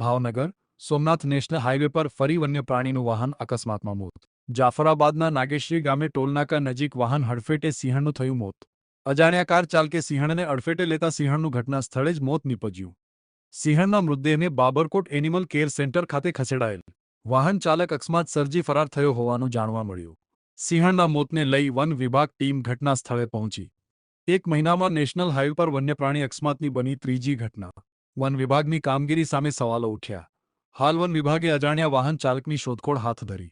Bhavnagar, Somnath national highway પર ફરી વન્ય પ્રાણીનું વાહન અકસ્માતમાં મોત. જાફરાબાદના નાગેશ્રી ગામે ટોલનાકા નજીક વાહન હડફેટે સિંહણનું થયું મોત. અજાણ્યા કાર ચાલકે સિંહણને અડફેટે લેતા સિંહણનું ઘટના સ્થળે જ મોત નીપજ્યું. સિંહણના મૃતદેહને બાબરકોટ એનિમલ કેર સેન્ટર ખાતે ખસેડાયેલ. વાહન ચાલક અકસ્માત સર્જી ફરાર થયો હોવાનું જાણવા મળ્યું. સિંહણના મોતને લઈ વન વિભાગ ટીમ ઘટના સ્થળે પહોંચી. એક મહિનામાં નેશનલ હાઈવે પર વન્યપ્રાણી અકસ્માતની બની ત્રીજી ઘટના. વન વિભાગની કામગીરી સામે સવાલો ઉઠ્યા. હાલ વન વિભાગે અજાણ્યા વાહન ચાલકની શોધખોળ હાથ ધરી.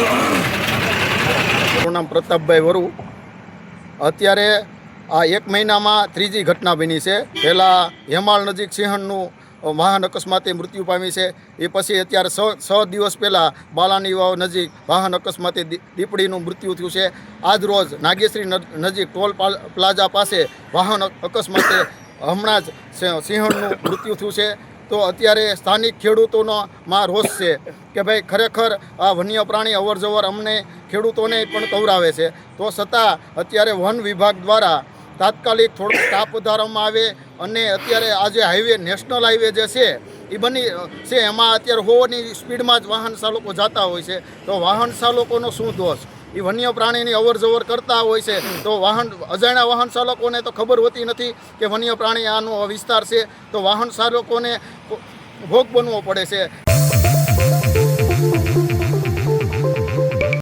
મારું નામ પ્રતાપભાઈ વરુ. અત્યારે આ એક મહિનામાં ત્રીજી ઘટના બની છે. પહેલાં હેમાળ નજીક સિંહણનું વાહન અકસ્માતે મૃત્યુ પામી છે. એ પછી અત્યારે છ દિવસ પહેલાં બાલાની વાવ નજીક વાહન અકસ્માતે દીપડીનું મૃત્યુ થયું છે. આજ રોજ નાગેશ્રી નજ- નજીક ટોલ પાલ- પ્લાઝા પાસે વાહન અકસ્માતે હમણાં જ સિંહણનું મૃત્યુ થયું છે. તો અત્યારે સ્થાનિક ખેડૂતોનો માં રોષ છે કે ભાઈ ખરેખર આ વન્ય પ્રાણી અવર જવર અમને ખેડૂતોને પણ કવરાવે છે. તો છતાં અત્યારે વન વિભાગ દ્વારા તાત્કાલિક થોડો સ્ટાફ વધારવામાં આવે અને અત્યારે આજે હાઈવે, નેશનલ હાઈવે જે છે એ બની છે. એમાં અત્યારે હોવાની સ્પીડમાં જ વાહન ચાલકો જતા હોય છે. તો વાહન ચાલકોનો શું દોષ? એ વન્ય પ્રાણીની અવર જવર કરતા હોય છે. તો વાહન, અજાણ્યા વાહન ચાલકોને તો ખબર હોતી નથી કે વન્ય પ્રાણી આનો વિસ્તાર છે. તો વાહન ચાલકોને ભોગ બનવો પડે છે.